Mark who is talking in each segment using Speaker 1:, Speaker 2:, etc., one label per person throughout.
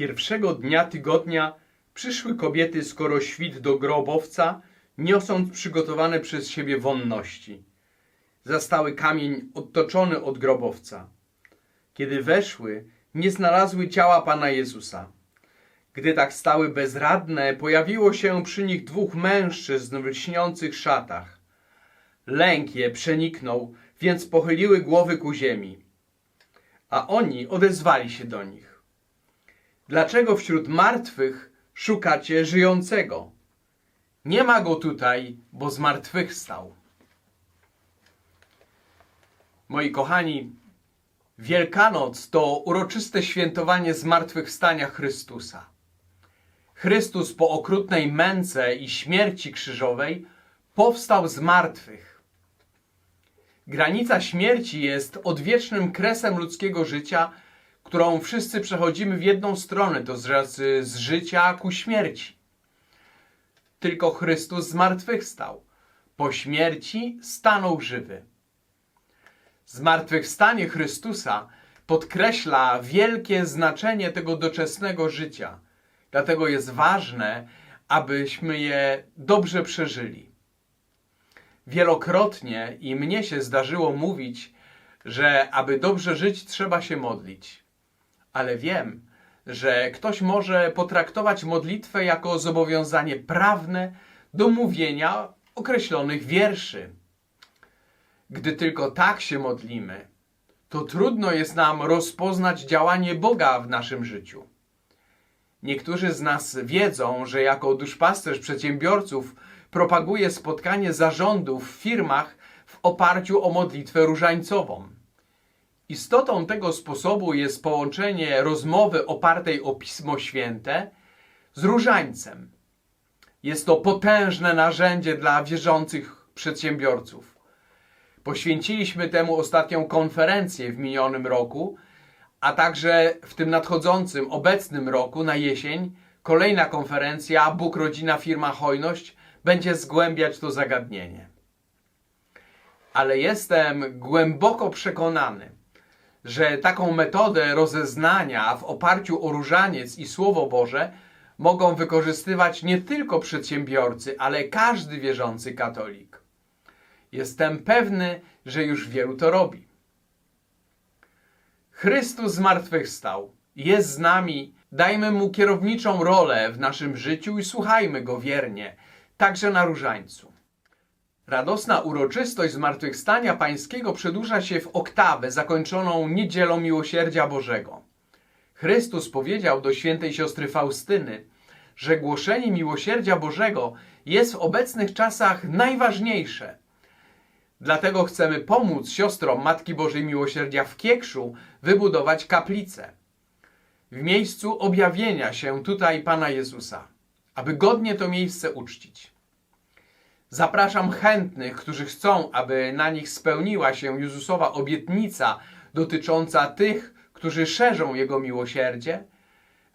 Speaker 1: Pierwszego dnia tygodnia przyszły kobiety skoro świt do grobowca, niosąc przygotowane przez siebie wonności. Zastały kamień odtoczony od grobowca. Kiedy weszły, nie znalazły ciała Pana Jezusa. Gdy tak stały bezradne, pojawiło się przy nich dwóch mężczyzn w lśniących szatach. Lęk je przeniknął, więc pochyliły głowy ku ziemi. A oni odezwali się do nich. Dlaczego wśród martwych szukacie żyjącego? Nie ma go tutaj, bo zmartwychwstał. Moi kochani, Wielkanoc to uroczyste świętowanie zmartwychwstania Chrystusa. Chrystus po okrutnej męce i śmierci krzyżowej powstał z martwych. Granica śmierci jest odwiecznym kresem ludzkiego życia, którą wszyscy przechodzimy w jedną stronę, to znaczy z życia ku śmierci. Tylko Chrystus zmartwychwstał. Po śmierci stanął żywy. Zmartwychwstanie Chrystusa podkreśla wielkie znaczenie tego doczesnego życia. Dlatego jest ważne, abyśmy je dobrze przeżyli. Wielokrotnie i mnie się zdarzyło mówić, że aby dobrze żyć, trzeba się modlić. Ale wiem, że ktoś może potraktować modlitwę jako zobowiązanie prawne do mówienia określonych wierszy. Gdy tylko tak się modlimy, to trudno jest nam rozpoznać działanie Boga w naszym życiu. Niektórzy z nas wiedzą, że jako duszpasterz przedsiębiorców propaguję spotkanie zarządów w firmach w oparciu o modlitwę różańcową. Istotą tego sposobu jest połączenie rozmowy opartej o Pismo Święte z różańcem. Jest to potężne narzędzie dla wierzących przedsiębiorców. Poświęciliśmy temu ostatnią konferencję w minionym roku, a także w tym nadchodzącym, obecnym roku na jesień kolejna konferencja Bóg, Rodzina, Firma, Hojność będzie zgłębiać to zagadnienie. Ale jestem głęboko przekonany, że taką metodę rozeznania w oparciu o różaniec i Słowo Boże mogą wykorzystywać nie tylko przedsiębiorcy, ale każdy wierzący katolik. Jestem pewny, że już wielu to robi. Chrystus zmartwychwstał, jest z nami, dajmy Mu kierowniczą rolę w naszym życiu i słuchajmy Go wiernie, także na różańcu. Radosna uroczystość Zmartwychwstania Pańskiego przedłuża się w oktawę zakończoną Niedzielą Miłosierdzia Bożego. Chrystus powiedział do świętej siostry Faustyny, że głoszenie miłosierdzia Bożego jest w obecnych czasach najważniejsze. Dlatego chcemy pomóc siostrom Matki Bożej Miłosierdzia w Kiekszu wybudować kaplicę. W miejscu objawienia się tutaj Pana Jezusa, aby godnie to miejsce uczcić. Zapraszam chętnych, którzy chcą, aby na nich spełniła się Jezusowa obietnica dotycząca tych, którzy szerzą Jego miłosierdzie,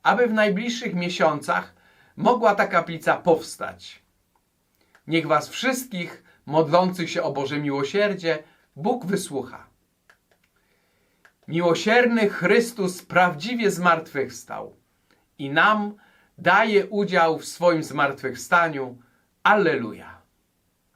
Speaker 1: aby w najbliższych miesiącach mogła ta kaplica powstać. Niech Was wszystkich modlących się o Boże miłosierdzie Bóg wysłucha. Miłosierny Chrystus prawdziwie zmartwychwstał i nam daje udział w swoim zmartwychwstaniu. Alleluja.